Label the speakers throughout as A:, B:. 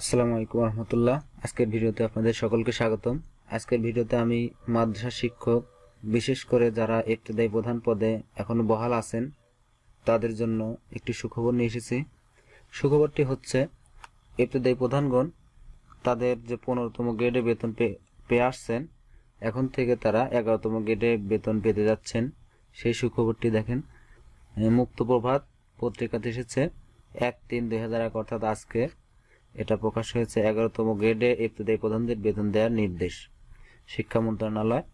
A: আসসালামু আলাইকুম রহমতুল্লাহ। আজকের ভিডিওতে আপনাদের সকলকে স্বাগতম। আজকের ভিডিওতে আমি মাদ্রাসা শিক্ষক, বিশেষ করে যারা ইবতদায়ী প্রধান পদে এখনও বহাল আছেন, তাদের জন্য একটি সুখবর নিয়ে এসেছি। সুখবরটি হচ্ছে, ইবতদায়ী প্রধানগণ তাদের যে পনেরোতম গ্রেডে বেতন পেয়ে আসছেন, এখন থেকে তারা এগারোতম গ্রেডে বেতন পেতে যাচ্ছেন। সেই সুখবরটি দেখেন। মুক্ত প্রভাত পত্রিকাতে এসেছে, এক তিন দুই হাজার এক অর্থাৎ আজকে এটা প্রকাশ হয়েছে এগারোতম গ্রেডে ইবতদায়ী প্রধানদের বেতন দেওয়ার নির্দেশ। শিক্ষা মন্ত্রণালয়,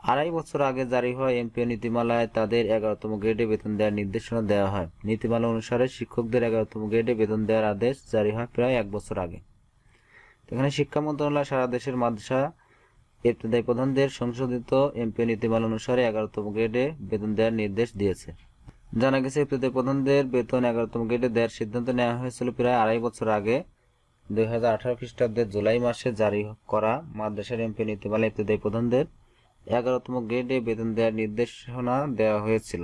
A: আড়াই বছর আগে জারি হওয়া এমপিও নীতিমালায় তাদের এগারোতম গ্রেডে বেতন দেওয়ার নির্দেশনা দেওয়া হয়। নীতিমালা অনুসারে শিক্ষকদের এগারোতম গ্রেডে বেতন দেওয়ার আদেশ জারি হয় প্রায় এক বছর আগে। এখানে শিক্ষা মন্ত্রণালয় সারা দেশের মাদ্রাসা ইবতদায়ী প্রধানদের সংশোধিত এমপিও নীতিমালা অনুসারে এগারোতম গ্রেডে বেতন দেওয়ার নির্দেশ দিয়েছে। জানা গেছে ইবতদায়ী প্রধানদের বেতন এগারোতম গ্রেডে দেওয়ার সিদ্ধান্ত নেওয়া হয়েছিল প্রায় আড়াই বছর আগে। দুই হাজার আঠারো খ্রিস্টাব্দের জুলাই মাসে জারি করা মাদ্রাসার এমপি নীতিমালা ইবতদায়ী প্রধানদের এগারোতম গ্রেডে বেতন দেওয়ার নির্দেশনা দেওয়া হয়েছিল।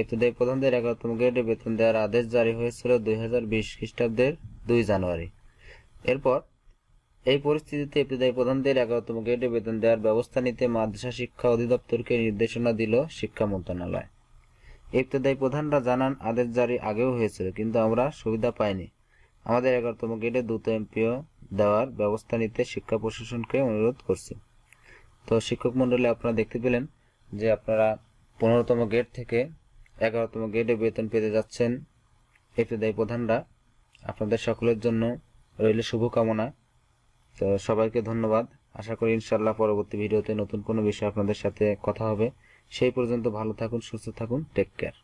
A: ইবতদায়ী প্রধানদের এগারোতম গ্রেডে বেতন দেওয়ার আদেশ জারি হয়েছিল দুই হাজার বিশ খ্রিস্টাব্দের দুই জানুয়ারি। এরপর এই পরিস্থিতিতে ইবতদায়ী প্রধানদের এগারোতম গ্রেডে বেতন দেওয়ার ব্যবস্থা নিতে মাদ্রাসা শিক্ষা অধিদপ্তরকে নির্দেশনা দিল শিক্ষা মন্ত্রণালয়। ইবতদায়ী প্রধানরা জানান, আদেশ জারি আগেও হয়েছিল, কিন্তু আমরা সুবিধা পাইনি। আমাদের এগারোতম গেটে দ্রুত এমপিও দেওয়ার ব্যবস্থা নিতে শিক্ষা প্রশাসনকে অনুরোধ করছি। তো শিক্ষক মন্ডলী আপনারা দেখতে পেলেন যে আপনারা পনেরোতম গেট থেকে এগারোতম গেটে বেতন পেতে যাচ্ছেন ইবতদায়ী প্রধানরা। আপনাদের সকলের জন্য রইল শুভকামনা। তো সবাইকে ধন্যবাদ। আশা করি ইনশাল্লাহ পরবর্তী ভিডিওতে নতুন কোনো বিষয় আপনাদের সাথে কথা হবে। সেই পর্যন্ত ভালো থাকুন, সুস্থ থাকুন টেক কেয়ার